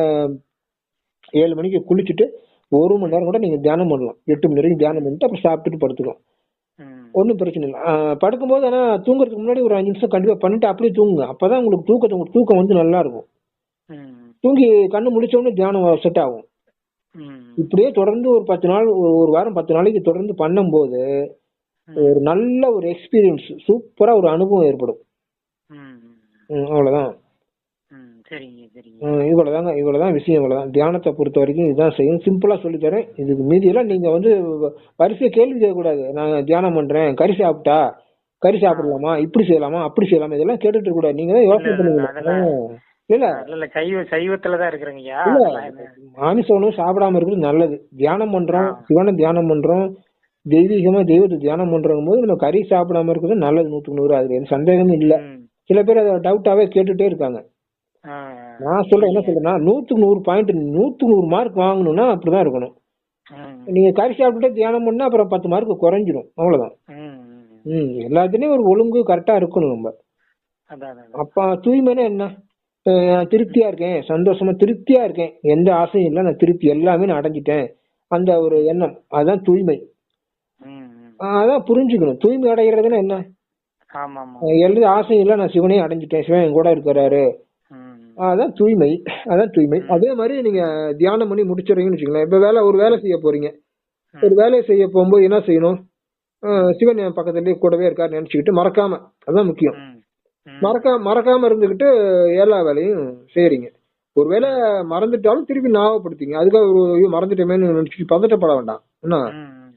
ஏழு மணிக்கு குளிச்சுட்டு ஒரு மணி நேரம் கூட நீங்க தியானம் பண்ணலாம். எட்டு மணி வரைக்கும் தியானம் பண்ணிட்டு அப்புறம் சாப்பிட்டுட்டு படுத்துக்கலாம். ஒன்றும் பிரச்சனை இல்லை. படுக்கும்போது ஆனா தூங்குறதுக்கு முன்னாடி ஒரு அஞ்சு நிமிஷம் கண்டிப்பா பண்ணிட்டு அப்படியே தூங்குங்க. அப்பதான் உங்களுக்கு தூக்கத்தை உங்களுக்கு தூக்கம் வந்து நல்லா இருக்கும். தூங்கி கண்ணு முடிச்ச உடனே தியானம் செட் ஆகும். இப்படியே தொடர்ந்து ஒரு பத்து நாள் ஒரு வாரம் பத்து நாளைக்கு தொடர்ந்து பண்ணும்போது ஒரு நல்ல ஒரு எக்ஸ்பீரியன்ஸ் சூப்பரா ஒரு அனுபவம் ஏற்படும். அவ்வளவுதான். இவ்வளவுதாங்க இவ்வளவுதான் விஷயம் இவ்வளவுதான். தியானத்தை பொறுத்த வரைக்கும் இதுதான் செய்யணும் சிம்பிளா சொல்லி தரேன் இதுக்கு மீதியெல்லாம் நீங்க வந்து வரிசையை கேள்வி கேட்கக்கூடாது. நான் தியானம் பண்றேன் கறி சாப்பிட்டா கறி சாப்பிடலாமா இப்படி செய்யலாமா அப்படி செய்யலாமா இதெல்லாம் கேட்டுட்டு கூடாது நீங்க தான் யோசனை இல்ல, இல்ல. இல்ல சைவ சைவத்துல தான் இருக்கிறேங்கய்யா மாமிச உணவு சாப்பிடாம இருக்கிறது நல்லது. தியானம் பண்றோம். சிவனை தியானம் பண்றோம் தெய்வீகமா தெய்வத்தை தியானம் பண்றோம் போது நம்ம கறி சாப்பிடாம இருக்கிறது நல்லது நூத்துக்கு நூறு அதுல எந்த சந்தேகமும் இல்ல. சில பேர் அதை டவுட்டாவே கேட்டுட்டே இருக்காங்க. நான் சொல்றேன் என்ன சொல்றேன்னா நூத்துக்கு நூறு பாயிண்ட் நூத்துக்கு நூறு மார்க் வாங்கணும்னா அப்படிதான் இருக்கணும். நீங்க கறி சாப்பிட்டுட்டு தியானம் பண்ணா அப்புறம் பத்து மார்க் குறைஞ்சிரும். அவ்வளவுதான். ம், எல்லாத்துலயும் ஒரு ஒழுங்கு கரெக்டா இருக்கணும் நம்ம. அப்ப தூய்மைனா என்ன? திருப்தியா இருக்கேன். சந்தோஷமா திருப்தியா இருக்கேன். எந்த ஆசையும் இல்லை. நான் திருப்தி எல்லாமே நான் அடைஞ்சிட்டேன். அந்த ஒரு எண்ணம். அதான் தூய்மை. அதான் புரிஞ்சுக்கணும். தூய்மை அடைகிறதுனா என்ன? எந்த ஆசையும் இல்லை. நான் சிவனையும் அடைஞ்சிட்டேன். சிவன் என் கூட இருக்கிறாரு. அதான் தூய்மை. அதான் தூய்மை. அதே மாதிரி நீங்க தியானம் பண்ணி முடிச்சிடுறீங்கன்னு வச்சுக்கோங்களேன். இப்ப வேலை ஒரு வேலை செய்ய போறீங்க. ஒரு வேலையை செய்ய போகும்போது என்ன செய்யணும்? சிவன் என் பக்கத்துலயே கூடவே இருக்காரு நினைச்சுக்கிட்டு மறக்காம. அதான் முக்கியம். மறக்காம மறக்காம இருந்துகிட்டு எல்லா வேலையும் செய்றீங்க. ஒருவேளை மறந்துட்டாலும் திருப்பி ஞாபகப்படுத்திங்க. அதுக்காக ஒரு ஐயோ மறந்துட்டேமேன்னு நினைச்சு பதட்டப்பட வேண்டாம். என்ன?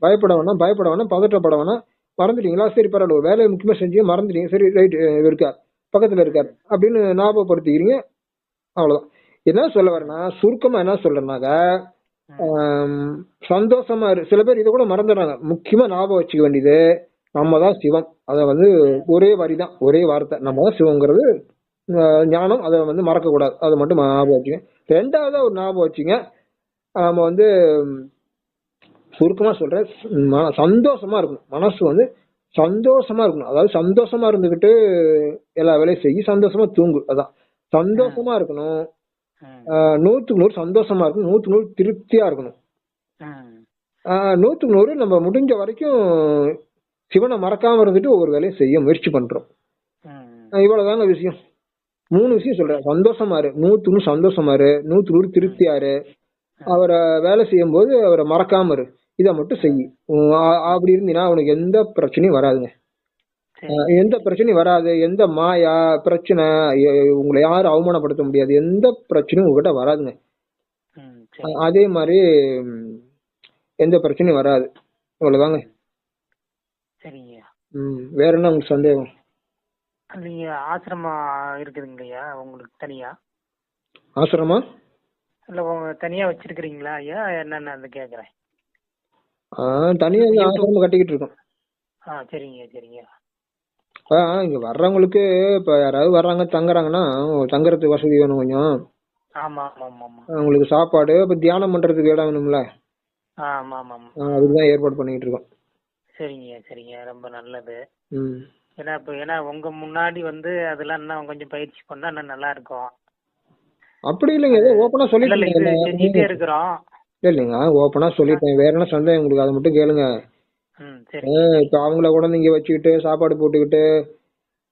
பயப்பட வேணாம் பயப்பட வேணாம் பதட்டப்பட வேணாம் மறந்துட்டீங்களா? சரி பரவாயில்ல. ஒரு வேலையை முக்கியமா செஞ்சீங்க மறந்துட்டீங்க. சரி ரைட் இருக்கார். பக்கத்துல இருக்கார் அப்படின்னு ஞாபகப்படுத்திக்கிறீங்க. அவ்வளவுதான். என்ன சொல்ல வரேன்னா சுருக்கமா என்ன சொல்றேன்னாக்கா சந்தோஷமா இரு. சில பேர் இதை கூட மறந்துடுறாங்க. முக்கியமா ஞாபகம் வச்சுக்க வேண்டியது நம்ம தான் சிவம் அத வந்து ஒரே வரி தான் ஒரே வார்த்தை. நம்ம தான் சிவங்கிறது ஞானம். அதை வந்து மறக்க கூடாது அதை மட்டும் ஞாபகம் வச்சுங்க ரெண்டாவதா ஒரு ஞாபகம் வச்சுங்க. நம்ம வந்து ம், சுருக்கமா சொல்றேன். ம- சந்தோஷமா இருக்கணும். மனசு வந்து சந்தோஷமா இருக்கணும். அதாவது சந்தோஷமா இருந்துகிட்டு எல்லா வேலையும் செய்ய சந்தோஷமா தூங்கு. அதான். சந்தோஷமா இருக்கணும். நூத்துக்கு நூறு சந்தோஷமா இருக்கணும். நூத்துக்கு நூறு திருப்தியா இருக்கணும். நூத்துக்கு நூறு நம்ம முடிஞ்ச வரைக்கும் சிவனை மறக்காம இருந்துட்டு ஒவ்வொரு வேலையும் செய்ய முயற்சி பண்றோம். இவ்வளவுதாங்க விஷயம். மூணு விஷயம் சொல்றேன். சந்தோஷமா இரு. நூறு சந்தோஷமா இரு. நூத்துக்கு நூறு திருப்தியா இரு. அவரை வேலை செய்யும் போது அவரை மறக்காம இரு. இதை மட்டும் செய். அப்படி இருந்தீங்கன்னா அவனுக்கு எந்த பிரச்சனையும் வராதுங்க. எந்த பிரச்சனையும் வராது. எந்த மாயா பிரச்சனை உங்களை யாரும் அவமானப்படுத்த முடியாது. எந்த பிரச்சனையும் உங்ககிட்ட வராதுங்க. அதே மாதிரி எந்த பிரச்சனையும் வராது. அவ்வளவுதாங்க. சரிங்கய்யா ம் வேற என்ன உங்களுக்கு சந்தேகம்? நீங்க ஆசிரமம் இருக்குதுங்கய்யா உங்களுக்கு தனியா? ஆசிரமா? இல்ல உங்க தனியா வச்சிருக்கிறீங்களா ஐயா என்னன்னு அந்த கேக்குறேன். ஆ தனியா இங்க ஆசிரமம் கட்டிக்கிட்டு இருக்கோம். ஆ சரிங்க சரிங்க. ஆ இங்க வர்றவங்களுக்கு இப்ப யாராவது வர்றாங்க தங்குறாங்கன்னா தங்குறதுக்கு வசதி வேணும் கொஞ்சம். ஆமா ஆமா ஆமா ஆமா. அவங்களுக்கு சாப்பாடு இப்ப தியானம் பண்றதுக்கு இடம் வேணும்ல. ஆமா ஆமா ஆமா. ஆ, அதுக்குதான் ஏற்பாடு பண்ணிட்டு இருக்கோம். சரிங்க சரிங்க. ரொம்ப நல்லது. ம். ஏன்னா இப்போ ஏன்னா உங்க முன்னாடி வந்து அதெல்லாம் இன்னும் கொஞ்சம் பயிற்சி பண்ணா இன்னும் நல்லா இருக்கும் அப்படி இல்லைங்க. ஏதோ ஓப்பனா இது செஞ்சுட்டே இருக்கிறோம். இல்லைங்க. ஓப்பனா சொல்லிட்டேன். வேற என்ன சந்தேகம் உங்களுக்கு? அதை மட்டும் கேளுங்க. இப்ப அவங்கள கூட நீங்க வச்சுக்கிட்டு சாப்பாடு போட்டுக்கிட்டு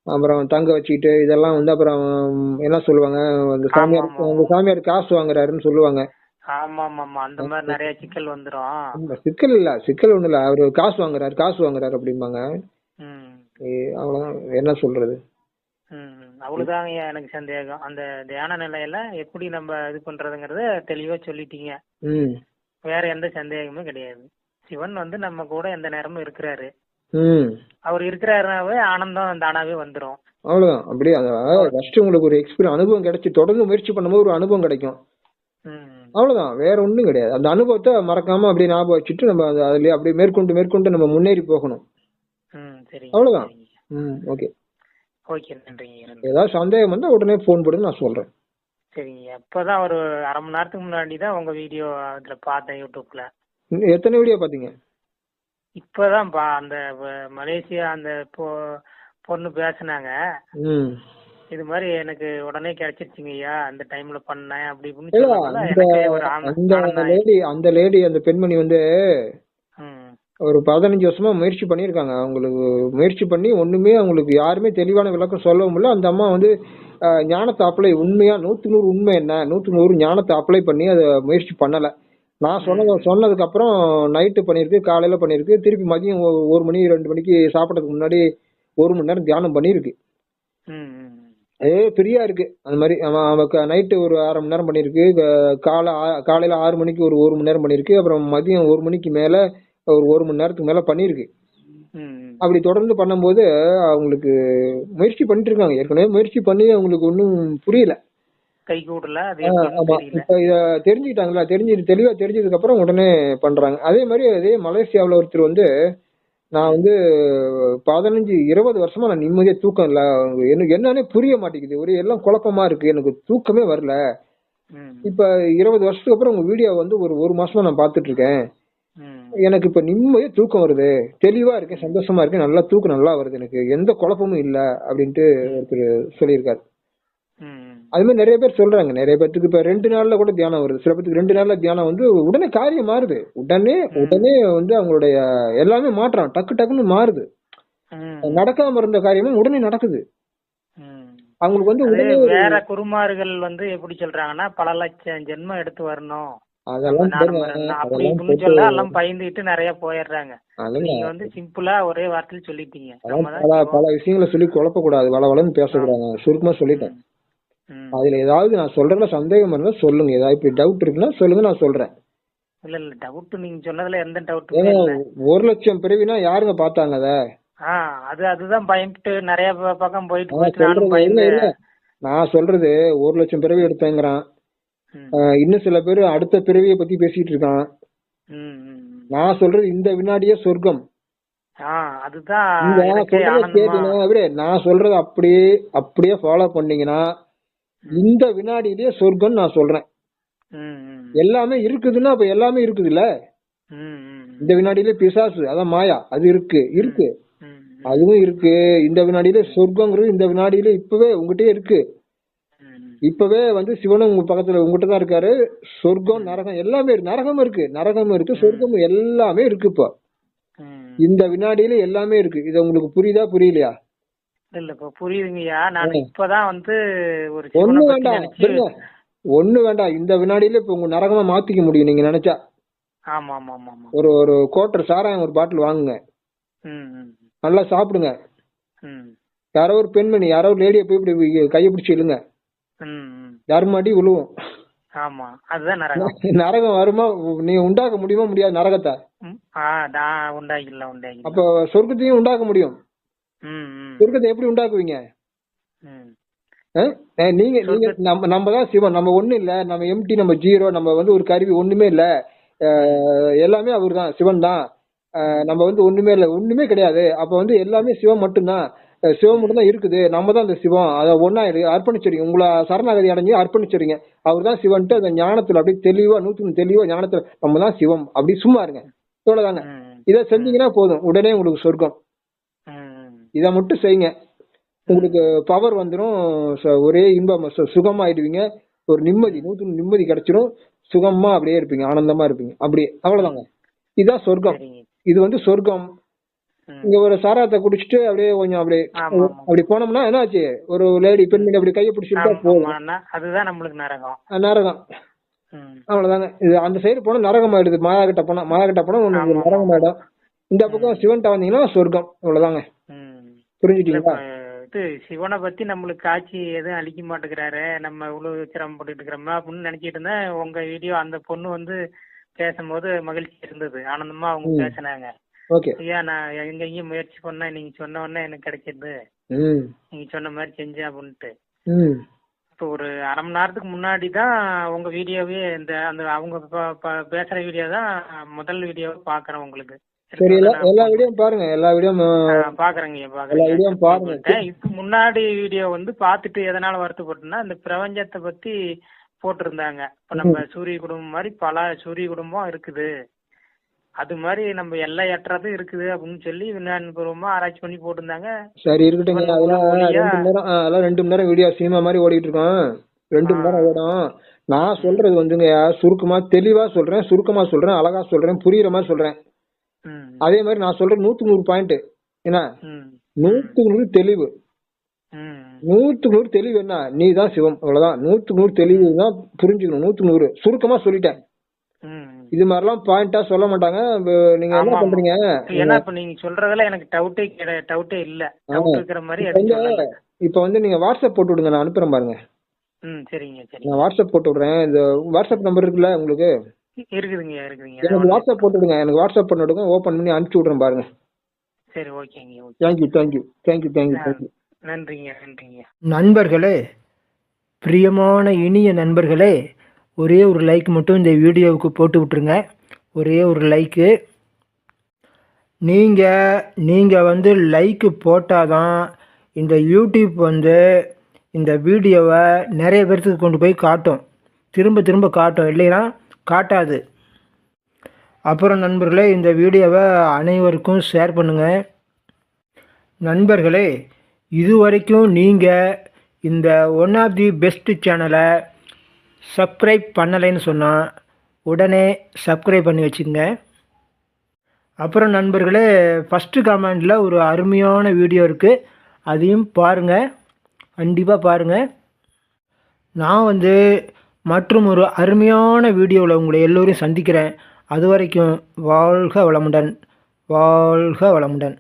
அப்புறம் தங்க வச்சுக்கிட்டு இதெல்லாம் வந்து அப்புறம் என்ன சொல்லுவாங்க? அந்த சாமியார். அந்த சாமியார் காசு வாங்குறாருன்னு சொல்லுவாங்க. ஆமா ஆமா அந்த மாதிரி நிறைய சிக்கல் வந்துரும். சிக்கல் இல்ல சிக்கல் ஒண்ணு இல்ல அவரு காசு வாங்குறாரு காசு வாங்குறாரு அப்படிம்பாங்க. அவ்வளவுதான் என்ன சொல்றது? ம் அவ்வளவுதாங்க எனக்கு சந்தேகம். அந்த தியான நிலையில எப்படி நம்ம இது பண்றதுங்கறத தெளிவா சொல்லிட்டீங்க. வேற எந்த சந்தேகமும் கிடையாது. சிவன் வந்து நம்ம கூட எந்த நேரமும் இருக்கிறாரு. அவர் இருக்கிறாருனாவே ஆனந்தம் தானாவே வந்துரும். அவ்வளவுதான். அப்படியே அதாவது ஃபர்ஸ்ட் உங்களுக்கு ஒரு எக்ஸ்பீரியன் அனுபவம் கிடைச்சு தொடர்ந்து முயற்சி பண்ணும்போது ஒரு அனுபவம் கிடைக்கும். அவ்வளவுதான். வேற ஒண்ணும் கிடையாது. அந்த அனுபவத்தை மறக்காம அப்படியே ஞாபகம் வச்சுட்டு நம்ம அது- அதுலயே அப்படியே மேற்கொண்டு மேற்கொண்டு நம்ம முன்னேறி போகணும். அவ்வளவுதான். ம் ஓகே. ஓகே நன்றிங்க நன்றி. ஏதாவது சந்தேகம் வந்தா உடனே ஃபோன் போடுங்க நான் சொல்றேன். சரிங்க இப்பதான் ஒரு அரை மணி நேரத்துக்கு முன்னாடி தான் உங்க வீடியோ அதுல பார்த்தேன் யூடியூப்ல. எத்தனை வீடியோ பாத்தீங்க இப்பதான் பா அந்த மலேசியா அந்த பொ- பொண்ணு பேசுனாங்க. ம். இது மாதிரி எனக்கு உடனே கிடைச்சிருச்சுங்க ஐயா அந்த டைம்ல பண்ணேன் அப்படி அந்த லேடி அந்த லேடி அந்த பெண்மணி வந்து ஒரு பதினஞ்சு வருஷமா முயற்சி பண்ணியிருக்காங்க. அவங்களுக்கு முயற்சி பண்ணி ஒண்ணுமே அவங்களுக்கு யாருமே தெளிவான விளக்கம் சொல்லவும் இல்லை அந்த அம்மா வந்து ஞானத்தை அப்ளை உண்மையா நூத்து நூறு உண்மை என்ன? நூத்து நூறு ஞானத்தை அப்ளை பண்ணி அதை முயற்சி பண்ணல. நான் சொன்னது சொன்னதுக்கு அப்புறம் நைட்டு பண்ணியிருக்கு காலையில பண்ணியிருக்கு. திருப்பி மதியம் ஒரு மணி ரெண்டு மணிக்கு சாப்பிட்றதுக்கு முன்னாடி ஒரு மணி நேரம் தியானம் பண்ணியிருக்கு. அதே ஃப்ரீயா இருக்கு. அந்த மாதிரி அவன் அவனுக்கு நைட்டு ஒரு அரை மணி நேரம் பண்ணியிருக்கு. காலை காலையில ஆறு மணிக்கு ஒரு ஒரு மணி நேரம் பண்ணியிருக்கு. அப்புறம் மதியம் ஒரு மணிக்கு மேல ஒரு ஒரு மணி நேரத்துக்கு மேல பண்ணியிருக்கு. அப்படி தொடர்ந்து பண்ணும்போது அவங்களுக்கு முயற்சி பண்ணிட்டு இருக்காங்க. ஏற்கனவே முயற்சி பண்ணி அவங்களுக்கு ஒன்றும் புரியல. தெரிஞ்சுக்கிட்டாங்களா தெரிஞ்சு தெளிவா தெரிஞ்சதுக்கு அப்புறம் உடனே பண்றாங்க. அதே மாதிரி அதே மலேசியாவுல ஒருத்தர் வந்து நான் வந்து பதினஞ்சு இருபது வருஷமா நான் நிம்மதியா தூக்கம் இல்ல. எனக்கு என்னன்னே புரிய மாட்டேங்குது. ஒரு எல்லாம் குழப்பமா இருக்கு. எனக்கு தூக்கமே வரல. இப்ப இருபது வருஷத்துக்கு அப்புறம் உங்க வீடியோ வந்து ஒரு ஒரு மாசமா நான் பாத்துட்டு இருக்கேன் எனக்கு இப்ப நிம்மதியா தூக்கம் வருது. தெளிவா இருக்கேன் சந்தோஷமா இருக்கேன். நல்லா தூக்கம் நல்லா வருது எனக்கு. எந்த குழப்பமும் இல்ல அப்படின்ட்டு ஒருத்தர் சொல்லியிருக்காரு. அது மாதிரி நிறைய பேர் சொல்றாங்க. நிறைய பேர்த்துக்கு இப்ப ரெண்டு நாள்ல கூட தியானம் வருது. சில பேருக்கு ரெண்டு நாள்ல தியானம் வந்து உடனே காரியம் மாறுது. உடனே உடனே வந்து அவங்களுடைய எல்லாமே மாற்றம். டக்கு டக்குன்னு மாறுது. நடக்காம இருந்த காரியமும் உடனே நடக்குது. அவங்களுக்கு வந்து உடனே வேற குருமார்கள் வந்து எப்படி சொல்றாங்கன்னா பல லட்சம் ஜென்மம் எடுத்து வரணும். அதெல்லாம் பயந்துகிட்டு நிறைய போயிடுறாங்க. நீங்க வந்து சிம்பிளா ஒரே வார்த்தையில சொல்லிட்டீங்க. பல விஷயங்களை சொல்லி குழப்பக்கூடாது. வள வளன்னு பேசக்கூடாது. சுருக்கமா சொல்லிட்டேன். அதுல ஏதாவது நான் சொல்றதுல சந்தேகம் இருந்தா சொல்லுங்க. ஏதாவது இப்படி டவுட் இருக்குன்னா சொல்லுங்க நான் சொல்றேன். இல்ல இல்ல டவுட் நீங்க சொன்னதுல எந்த இல்ல. ஒரு லட்சம் பிறவினா யாருங்க பார்த்தாங்க அத? அது அதுதான் பயந்துட்டு நிறைய பக்கம் போயிட்டு நான் சொல்றது ஒரு லட்சம் பிறவி எடுத்தேங்கிறான். இன்னும் சில பேர் அடுத்த பிறவியை பத்தி பேசிட்டு இருக்கான். நான் சொல்றது இந்த வினாடியே சொர்க்கம். அதுதான் நான் சொல்றத அப்படியே அப்படியே ஃபாலோ பண்ணீங்கன்னா இந்த வினாடியிலேயே சொர்க்கம் நான் சொல்றேன். எல்லாமே இருக்குதுன்னா அப்ப எல்லாமே இருக்குதுல்ல? இந்த வினாடியிலே பிசாசு அதான் மாயா அது இருக்கு இருக்கு. அதுவும் இருக்கு. இந்த வினாடியிலே சொர்க்கங்கிறது இந்த வினாடியிலே இப்பவே உங்ககிட்டயே இருக்கு. இப்பவே வந்து சிவனும் உங்க பக்கத்துல உங்ககிட்ட தான் இருக்காரு. சொர்க்கம் நரகம் எல்லாமே இருக்கு. நரகம் இருக்கு நரகமும் இருக்கு சொர்க்கமும் எல்லாமே இருக்கு இப்போ. இந்த வினாடியில எல்லாமே இருக்கு. இது உங்களுக்கு புரியுதா புரியலையா? இல்ல இப்ப புரியுதுங்கய்யா. நான் இப்பதான் வந்து ஒரு ஒண்ணு வேண்டாம். ஒண்ணு வேண்டாம். இந்த வினாடியில இப்ப உங்க நரகமா மாத்திக்க முடியும் நீங்க நினைச்சா. ஆமா ஆமா ஆமா ஒரு ஒரு கோட்டர் சாராயம் ஒரு பாட்டில் வாங்குங்க. நல்லா சாப்பிடுங்க. யாரோ ஒரு பெண்மணி யாரோ ஒரு லேடியை போய் இப்படி கையை பிடிச்சி இழுங்க. தர்மாடி விழுவும் ஆமா அதுதான் நரகம். நரகம் வருமா? நீங்க உண்டாக்க முடியுமா முடியாது நரகத்தை? அப்ப சொர்க்கத்தையும் உண்டாக்க முடியும். சொர்க்கத்தை எப்படி உண்டாக்குவீங்க? நீங்க நீங்க நம்ம நம்ம தான் சிவன். நம்ம ஒண்ணும் இல்ல. நம்ம எம்டி நம்ம ஜீரோ நம்ம வந்து ஒரு கருவி ஒண்ணுமே இல்ல. எல்லாமே அவர் தான் சிவன் தான். நம்ம வந்து ஒண்ணுமே இல்ல. ஒண்ணுமே கிடையாது. அப்ப வந்து எல்லாமே சிவம் மட்டும்தான். சிவம் மட்டும் தான் இருக்குது. நம்ம தான் அந்த சிவம். அதை ஒன்னா அர்ப்பணிச்சிருங்க உங்களை சரணாகதி அடைஞ்சு அர்ப்பணிச்சிருங்க அவர் தான் சிவன்ட்டு அந்த ஞானத்துல அப்படியே தெளிவா நூத்தி தெளிவா ஞானத்துல நம்ம தான் சிவம். அப்படி சும்மா இருங்க. இவ்வளவுதாங்க. இதை செஞ்சீங்கன்னா போதும். உடனே உங்களுக்கு சொர்க்கம். இதை மட்டும் செய்யுங்க. உங்களுக்கு பவர் வந்துடும் ஒரே இன்பம் சுகமாயிடுவீங்க. ஒரு நிம்மதி நூற்று நிம்மதி கிடைச்சிரும். சுகமா அப்படியே இருப்பீங்க. ஆனந்தமா இருப்பீங்க. அப்படியே. அவ்வளவுதாங்க. இதுதான் சொர்க்கம். இது வந்து சொர்க்கம். இங்க ஒரு சாராத்தை குடிச்சிட்டு அப்படியே கொஞ்சம் அப்படியே. அப்படி போனோம்னா என்னாச்சு? ஒரு லேடி பெண்மணி அப்படி கையை பிடிச்சிருந்தா ஆமா, போதும். அதுதான் நம்மளுக்கு நரகம். நரகம். அவ்வளவுதாங்க. இது அந்த சைடு போனா நரகம் ஆயிடுது மாயா கிட்ட போனா மாயா கிட்ட போனா உங்களுக்கு. நரகம் ஆயிடும் இந்த பக்கம் சிவன்ட்ட வந்தீங்கன்னா சொர்க்கம். அவ்வளவுதாங்க. புரிஞ்சுட்டீங்களா? இது சிவனை பத்தி நம்மளுக்கு காட்சி எதுவும் அளிக்க மாட்டேங்கிறாரு. நம்ம இவ்வளவு சிரமப்பட்டு இருக்கிறோமா? அப்படின்னு நினைச்சிட்டு இருந்தேன். உங்க வீடியோ அந்த பொண்ணு வந்து பேசும்போது மகிழ்ச்சி இருந்தது. ஆனந்தமா அவங்க. பேசினாங்க. ஐயா நான் எங்கெங்கேயும் முயற்சி பண்ணா நீங்க சொன்ன உடனே எனக்கு கிடைச்சிருது ம். நீங்க சொன்ன மாதிரி செஞ்சேன் அப்படின்ட்டு. இப்போ ஒரு அரை மணி நேரத்துக்கு முன்னாடி தான் உங்க வீடியோவே இந்த அந்த அவங்க பேசுற வீடியோ தான் முதல் வீடியோவை பாக்குறேன் உங்களுக்கு. சரி எல்லா எல்லா வீடியோவும் பாருங்க எல்லா வீடியோவும் பாக்குறேங்க எல்லா வீடியோவும் பாருங்க. இதுக்கு முன்னாடி வீடியோ வந்து பார்த்துட்டு எதனால வருத்தப்பட்டேன்னா இந்த பிரபஞ்சத்தை பத்தி போட்டிருந்தாங்க. இப்ப நம்ம சூரிய குடும்பம் மாதிரி பல சூரிய குடும்பம் இருக்குது. அது மாதிரி நம்ம எல்லையற்றது இருக்குது அப்படின்னு சொல்லி விஞ்ஞானபூர்வமா ஆராய்ச்சி பண்ணி போட்டிருந்தாங்க. சரி இருக்கட்டுங்க இவன் அதெல்லாம் அதெல்லாம் ரெண்டு மணி நேரம் வீடியோ சினிமா மாதிரி ஓடிட்டு இருக்கோம். ரெண்டு மணி நேரம் ஓடும். நான் சொல்றது வந்துங்க சுருக்கமா தெளிவா சொல்றேன் சுருக்கமா சொல்றேன் அழகா சொல்றேன் புரியுற மாதிரி சொல்றேன். அதே மாதிரி நான் சொல்றது நூத்துக்கு நூறு பாயிண்ட் என்ன? நூத்துக்கு நூறு தெளிவு. நூத்துக்கு நூறு தெளிவு என்ன? நீ தான் சிவம். அவ்வளவுதான். நூத்துக்கு நூறு தெளிவு தான் புரிஞ்சுக்கணும். நூத்துக்கு நூறு சுருக்கமா சொல்லிட்டேன். இது மாதிரிலாம் பாயிண்டா சொல்ல மாட்டாங்க. நீங்க என்ன பண்றீங்க? ஏன்னா இப்ப நீங்க சொல்றதுல எனக்கு டவுட்டே டவுட்டே இல்ல. டவுட் இருக்கிற மாதிரி இப்ப வந்து நீங்க வாட்ஸ்அப் போட்டு விடுங்க. நான் அனுப்புறேன் பாருங்க. ம் சரிங்க சரி நான் வாட்ஸ்அப் போட்டு விடுறேன். இந்த வாட்ஸ்அப் நம்பர் இருக்குல்ல உங்களுக்கு? இருக்குதுங்க இருக்குதுங்க. எனக்கு வாட்ஸ்அப் போட்டு விடுங்க எனக்கு வாட்ஸ்அப் பண்ணி விடுங்க ஓபன் பண்ணி அனுப்பிச்சு விடுறேன் பாருங்க. சரி ஓகேங்க okay. Thank you thank you thank you thank you thank you நன்றிங்க நன்றிங்க. நண்பர்களே பிரியமான இனிய நண்பர்களே ஒரே ஒரு லைக் மட்டும் இந்த வீடியோவுக்கு போட்டு விட்ருங்க ஒரே ஒரு லைக்கு நீங்கள் நீங்கள் வந்து லைக்கு போட்டால் தான் இந்த யூடியூப் வந்து இந்த வீடியோவை நிறைய பேர்த்துக்கு கொண்டு போய் காட்டும். திரும்ப திரும்ப காட்டும் இல்லைன்னா காட்டாது. அப்புறம் நண்பர்களே இந்த வீடியோவை அனைவருக்கும் ஷேர் பண்ணுங்கள் நண்பர்களே இதுவரைக்கும் நீங்கள் இந்த ஒன் ஆஃப் தி பெஸ்ட்டு சேனலை சப்ஸ்கிரைப் பண்ணலைன்னு சொன்னால் உடனே சப்ஸ்கிரைப் பண்ணி வச்சுக்கோங்க. அப்புறம் நண்பர்களே ஃபஸ்ட்டு கமெண்டில் ஒரு அருமையான வீடியோ இருக்குது அதையும் பாருங்கள் கண்டிப்பாக பாருங்கள் நான் வந்து மற்றும் ஒரு அருமையான வீடியோவில் உங்களை எல்லோரையும் சந்திக்கிறேன். அது வரைக்கும் வாழ்க வளமுடன். வாழ்க வளமுடன்.